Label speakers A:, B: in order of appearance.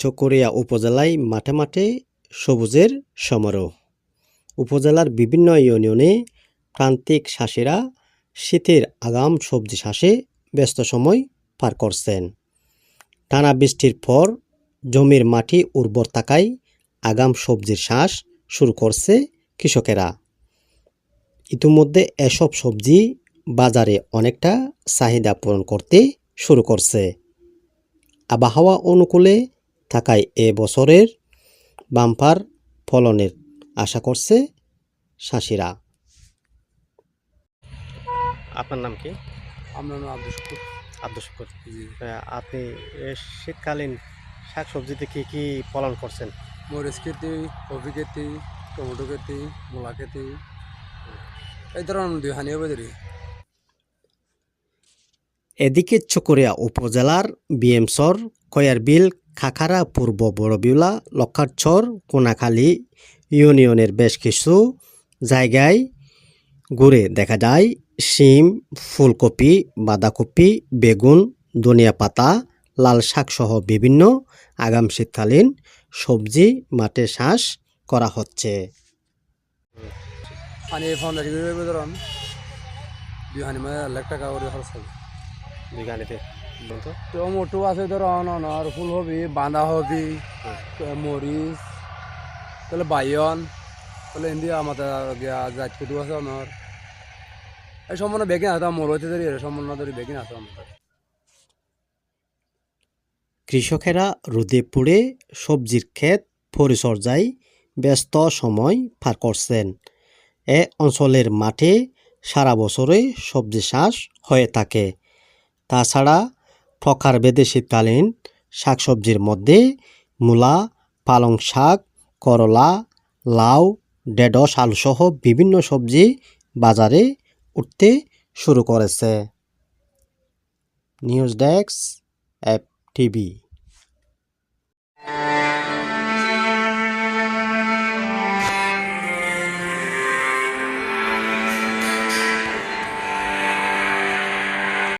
A: চকরিয়া উপজেলায় মাঠে মাঠে সবুজের সমারোহ। উপজেলার বিভিন্ন ইউনিয়নে প্রান্তিক চাষিরা শীতের আগাম সবজি চাষে ব্যস্ত সময় পার করছেন। টানা বৃষ্টির পর জমির মাটি উর্বর থাকায় আগাম সবজির চাষ শুরু করছে কৃষকেরা। ইতিমধ্যে এসব সবজি বাজারে অনেকটা চাহিদা পূরণ করতে শুরু করছে। আবহাওয়া অনুকূলে থাকায় এ বছরের বাম্পার ফলনের আশা করছে চাষিরা আপনার নাম কি?
B: আমরা নাম আব্দুল শুকুর।
A: আব্দুল শুকুর। আপনি শীতকালীন শাক সবজিতে কী কি ফলন করছেন?
B: মরিচ খেতি কফি খেতি টমেটো খেতি মূলা খেতি এই ধরনের দুই হানি হবে ধরি
A: এদিকে চকরিয়া উপজেলার বিএমসর কয়ারবিল, খাখারা, পূর্ব বড়বিউলা লক্ষারচর কোনাখালী ইউনিয়নের বেশ কিছু জায়গায় ঘুরে দেখা যায় শিম, ফুলকপি, বাঁধাকপি, বেগুন ধনিয়া পাতা লাল শাকসহ বিভিন্ন আগাম শীতকালীন সবজি, মাঠে চাষ করা হচ্ছে।
B: মানে লাখ টাকা খরচ হবে।
A: বিজ্ঞানীতে
B: টমেটো আছে ধরুন আর ফুলকপি বাঁধাকপি মরিচ তাহলে বাইয়ন তাহলে হিন্দি আমাদের জাত কুটু আছে এই সম্পূর্ণ আছে মোর হইতে ধরি সম্পূর্ণ ধরি আছে আমাদের
A: কৃষকেরা রোদে পুড়ে সবজির ক্ষেত পরিচর্যায় ব্যস্ত সময় পার করছেন এ অঞ্চলের মাঠে সারা বছরে সবজি চাষ হয়ে থাকে। তাছাড়া প্রকারভেদে শীতকালীন শাকসবজির মধ্যে মূলা, পালং শাক, করলা, লাউ ঢেঁড়স আলুসহ বিভিন্ন সবজি বাজারে উঠতে শুরু করেছে। News desk, app TV.